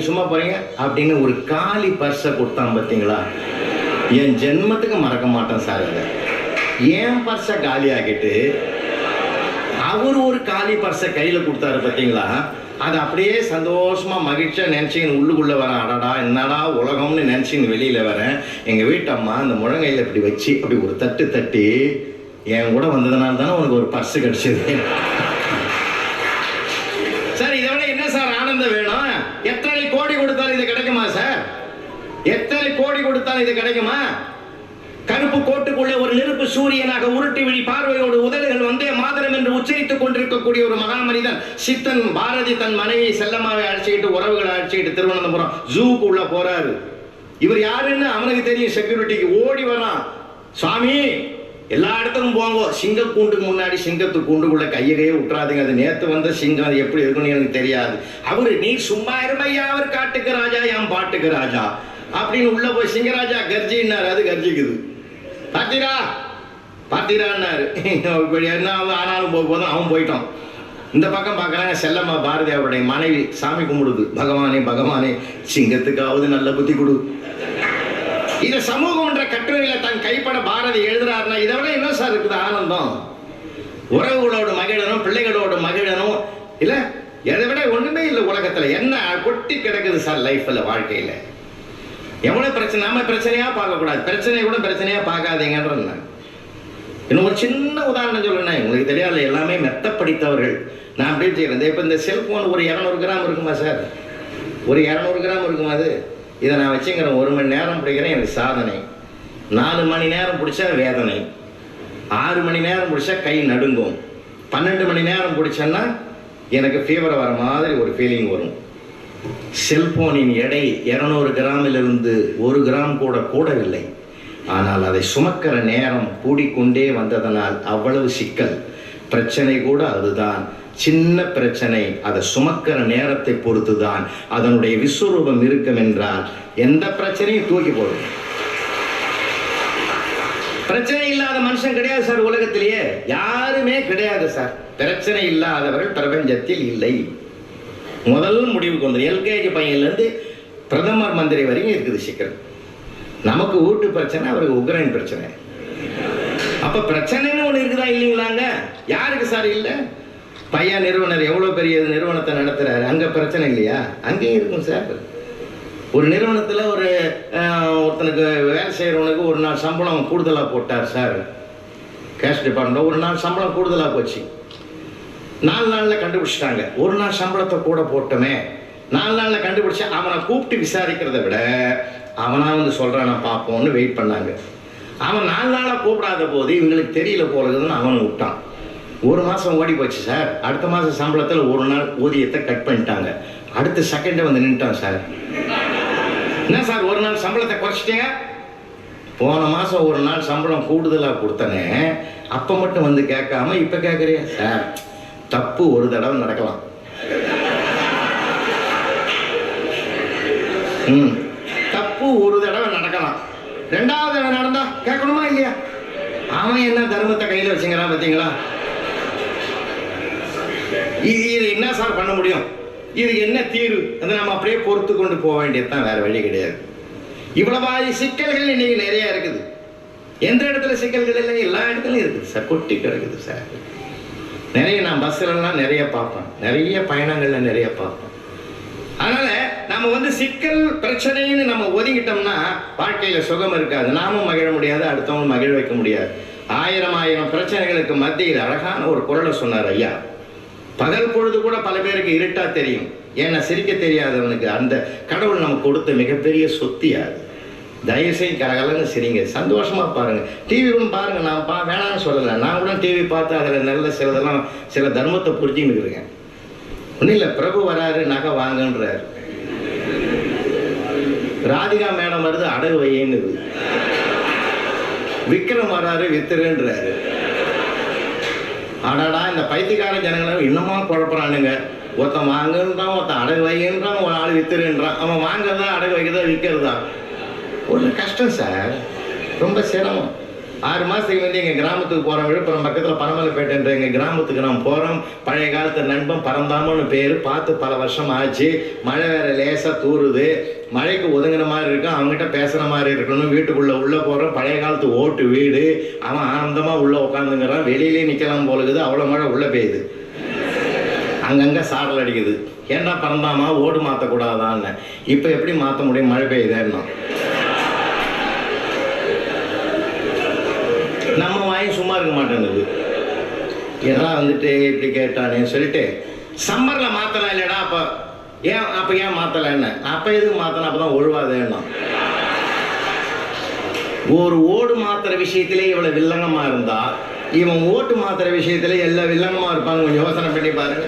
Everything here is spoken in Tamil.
நீங்கள் சும்மா போறீங்க அப்படின்னு ஒரு காலி பர்ஸை கொடுத்தான் பார்த்தீங்களா? என் ஜென்மத்துக்கு மறக்க மாட்டேன் சார் அதை. என் பர்ஸை காலி ஆகிட்டு அவர் ஒரு காலி பர்ஸை கையில் கொடுத்தாரு பார்த்தீங்களா? அது அப்படியே சந்தோஷமாக மகிழ்ச்சியாக நினைச்சின்னு உள்ளுக்குள்ளே வரேன் அடடா என்னடா உலகம்னு நினச்சின்னு வெளியில் வரேன் எங்கள் வீட்டு அம்மா அந்த முழங்கையில் இப்படி வச்சு அப்படி ஒரு தட்டு தட்டி என் கூட வந்ததுனால தானே உனக்கு ஒரு பர்ஸு கிடச்சிது. எத்தனை கோடி கொடுத்தாலும் இது கிடைக்குமா? கருப்பு கோட்டுக்குள்ளே ஒரு நெருப்பு சூரியனாக உருட்டி விழி பார்வையோடு உதடுகள் வந்தே மாதரம் என்று உச்சரித்துக் கொண்டிருக்கக்கூடிய ஒரு மகா மனிதன் சித்தன் பாரதி தன் மனைவி செல்லமாவை அழைச்சிக்கிட்டு உறவுகளை அழைச்சிக்கிட்டு திருவனந்தபுரம் ஜூக்கு உள்ள போறாரு. இவர் யாருன்னு அவனுக்கு தெரியும் செக்யூரிட்டிக்கு ஓடி வரான். சுவாமி எல்லா இடத்துக்கும் போங்க. சிங்க கூண்டுக்கு முன்னாடி சிங்கத்து கூண்டுக்குள்ள கையிலேயே கையை விட்டுறாதீங்க. அது நேத்து வந்த சிங்கம். அது எப்படி இருக்குன்னு எனக்கு தெரியாது. அவரு நீ சும்மா இருமையா? அவர் காட்டுக்கு ராஜா என் பாட்டுக்கு ராஜா. அப்படின்னு உள்ள போய் சிங்கராஜா கர்ஜின்னாரு. அது கர்ஜிக்குது. பாத்தீரா? பாத்தீரான்னாரு. இப்படி என்ன ஆனாலும் போக போதும். அவன் போயிட்டான். இந்த பக்கம் பார்க்கறாங்க செல்லம்மா பாரதி அவருடைய மனைவி சாமி கும்பிடுது. பகவானே பகவானே சிங்கத்துக்காவது நல்ல புத்தி கொடு. இந்த சமூகம் என்ற கட்டுரையில தன் கைப்பட பாரதி எழுதுறாருன்னா இதை விட என்ன சார் இருக்குது? ஆனந்தம். உறவுகளோடு மகிழனும் பிள்ளைகளோடு மகிழனும். இல்ல எதை விட ஒண்ணுமே இல்லை உலகத்துல. என்ன கொட்டி கிடக்குது சார் லைஃப்ல வாழ்க்கையில? எவ்வளவு பிரச்சனை? நாம பிரச்சனையா பார்க்கக்கூடாது. பிரச்சனையை கூட பிரச்சனையா பார்க்காதீங்கன்றது நான். இன்னும் ஒரு சின்ன உதாரணம் சொல்லணும் உங்களுக்கு தெரியாது எல்லாமே மெத்த படித்தவர்கள் நான் அப்படியே செய்கிறேன் இப்போ இந்த செல்போன் ஒரு இரநூறு கிராம் இருக்குமா சார் ஒரு இரநூறு கிராம் இருக்குமா அது? இதை நான் வச்சுக்கிறேன். ஒரு மணி நேரம் பிடிக்கிறேன் எனக்கு சாதனை. நாலு மணி நேரம் பிடிச்சா வேதனை. ஆறு மணி நேரம் பிடிச்சா கை நடுங்கும். பன்னெண்டு மணி நேரம் பிடிச்சேன்னா எனக்கு ஃபீவர் வர மாதிரி ஒரு ஃபீலிங் வரும். செல்போனின் எடை இருநூறு கிராமிலிருந்து ஒரு கிராம் கூட கூடவில்லை. ஆனால் அதை சுமக்கிற நேரம் கூடிக்கொண்டே வந்ததனால் அவ்வளவு சிக்கல். பிரச்சனை கூட அதுதான். சின்ன பிரச்சனை அதை சுமக்கிற நேரத்தை பொறுத்துதான் அதனுடைய விஸ்வரூபம் இருக்கும் என்றால் எந்த பிரச்சனையும் தூக்கி போடும் பிரச்சனை இல்லாத மனுஷன் கிடையாது சார் உலகத்திலேயே. யாருமே கிடையாது சார். பிரச்சனை இல்லாதவர்கள் பிரபஞ்சத்தில் இல்லை. முதல் முடிவுக்கு வந்து எல்கேஜி பையன்லேருந்து பிரதமர் மந்திரி வரைக்கும் இருக்குது சிக்கல். நமக்கு வீட்டு பிரச்சனை அவருக்கு உக்ரைன் பிரச்சனை. அப்போ பிரச்சனைன்னு ஒன்று இருக்குதா இல்லைங்களாங்க? யாருக்கு சார் இல்லை? பையன் நிறுவனர் எவ்வளோ பெரிய நிறுவனத்தை நடத்துகிறாரு அங்கே பிரச்சனை இல்லையா? அங்கேயும் இருக்கும் சார். ஒரு நிறுவனத்தில் ஒரு ஒருத்தனுக்கு வேலை செய்கிறவனுக்கு ஒரு நாள் சம்பளம் கூடுதலாக போட்டார் சார். கேஷ் டிபார்ட்மெண்ட் ஒரு நாள் சம்பளம் கூடுதலாக போச்சு. நாலு நாளில் கண்டுபிடிச்சிட்டாங்க. ஒரு நாள் சம்பளத்தை கூட போட்டோமே. நாலு நாளில் கண்டுபிடிச்சி அவனை கூப்பிட்டு விசாரிக்கிறத விட அவனாக வந்து சொல்கிறான் பார்ப்போம்னு வெயிட் பண்ணாங்க. அவன் நாலு நாளாக கூப்பிடாத போது இவங்களுக்கு தெரியல போகிறதுன்னு அவன் விட்டான். ஒரு மாதம் ஓடி போச்சு சார். அடுத்த மாதம் சம்பளத்தில் ஒரு நாள் ஊதியத்தை கட் பண்ணிட்டாங்க. அடுத்த செகண்டே வந்து நின்ட்டான் சார். என்ன சார் ஒரு நாள் சம்பளத்தை குறைச்சிட்டீங்க? போன மாதம் ஒரு நாள் சம்பளம் கூடுதலாக கொடுத்தனே அப்போ மட்டும் வந்து கேட்காம இப்போ கேட்குறியா சார் தப்பு ஒரு தடவை நடக்கலாம். ம். தப்பு ஒரு தடவை நடக்கலாம். ரெண்டாவது தடவை நடந்தா கேட்கணுமா இல்லையா? அவன் என்ன தர்மத்தை கையில் வச்சுங்கிறான் பார்த்தீங்களா? இது இது என்ன சார் பண்ண முடியும்? இது என்ன தீர்வு? அதை நம்ம அப்படியே பொறுத்து கொண்டு போக வேண்டியதுதான் வேற வழி கிடையாது. இவ்வளவு சிக்கல்கள் இன்னைக்கு நிறைய இருக்குது. எந்த இடத்துல சிக்கல்கள் இல்லை? எல்லா இடத்துலையும் இருக்குது. சார் கொட்டி கிடக்குது சார். நிறைய நான் பஸ்லலாம் நிறைய பார்ப்பேன். நிறைய பயணங்களில் நிறைய பார்ப்பேன். அதனால் நம்ம வந்து சிக்கல் பிரச்சனைன்னு நம்ம ஒதுங்கிட்டோம்னா வாழ்க்கையில் சுகம் இருக்காது. நாமும் மகிழ முடியாது அடுத்தவங்களும் மகிழ வைக்க முடியாது. ஆயிரம் ஆயிரம் பிரச்சனைகளுக்கு மத்தியில் அழகான ஒரு குரலை சொன்னார் ஐயா. பகல் பொழுது கூட பல பேருக்கு இருட்டா தெரியும். ஏன்னா சிரிக்க தெரியாதவனுக்கு அந்த கடவுள் நமக்கு கொடுத்த மிகப்பெரிய சொத்தியாது தயவு செய்து கலகலன்னு சிரிங்க சந்தோஷமாக பாருங்கள் டிவியும் பாருங்கள் நான் பா வேணாம்னு சொல்லலை. நான் கூட டிவி பார்த்து அதில் நல்ல சிலதெல்லாம் சில தர்மத்தை புரிஞ்சுன்னு இருக்கேன். ஒன்றும் இல்லை. பிரபு வராரு நகை வாங்கன்றாரு. ராதிகா மேடம் வருது அடகு வையன்னுது விக்ரம் வராரு வித்துருன்றாரு. அடடா இந்த பைத்தியக்கார ஜனங்களும் இன்னமும் குழப்பறானுங்க. ஒருத்தன் வாங்குன்றான் ஒருத்தன் அடகு வைக்கின்றான் ஒரு ஆள் வித்துருன்றான். அவன் வாங்குறதா அடகு வைக்கிறதா விற்கிறதா ஒரு கஷ்டம் சார். ரொம்ப சிரமம். ஆறு மாதத்துக்கு வந்து எங்கள் கிராமத்துக்கு போகிறோம் விழுப்புரம் பக்கத்தில் பரமலைப்பேட்டைன்ற எங்கள் கிராமத்துக்கு நான் போகிறோம் பழைய காலத்து நண்பன் பரந்தாமன்னு பேர். பார்த்து பல வருஷம் ஆச்சு. மழை வேறு லேசாக தூறுது மழைக்கு ஒதுங்கின மாதிரி இருக்கும். அவங்ககிட்ட பேசுகிற மாதிரி இருக்கணும். வீட்டுக்குள்ளே உள்ளே போகிறோம் பழைய காலத்து ஓட்டு வீடு. அவன் ஆனந்தமாக உள்ளே உட்காந்துங்கிறான் வெளியிலே நிற்கலாம் போலுக்குது. அவ்வளோ மழை உள்ளே பெய்யுது. அங்கங்கே சாரல் அடிக்குது. ஏன்டா பறந்தாமா ஓடு மாற்றக்கூடாதான்னு இப்போ எப்படி மாற்ற முடியும்? மழை பெய்யுதேன்னா. நம்ம சும்மா இருக்க மாட்டேங்குது. எல்லாம் வந்துட்டு இப்படி கேட்டானே சொல்லிட்டு சம்மரில் மாற்றலாம் இல்லைடா அப்போ? ஏன் அப்போ ஏன் மாற்றலைன்னு அப்போ எதுக்கு மாற்றலாம் அப்போ தான் ஒழுவாதேன்னா. ஒரு ஓடு மாத்துற விஷயத்திலே இவ்வளவு வில்லங்கமா இருந்தா இவன் ஓட்டு மாத்துற விஷயத்திலே எல்லா வில்லங்கமா இருப்பாங்க. கொஞ்சம் யோசனை பண்ணி பாருங்க.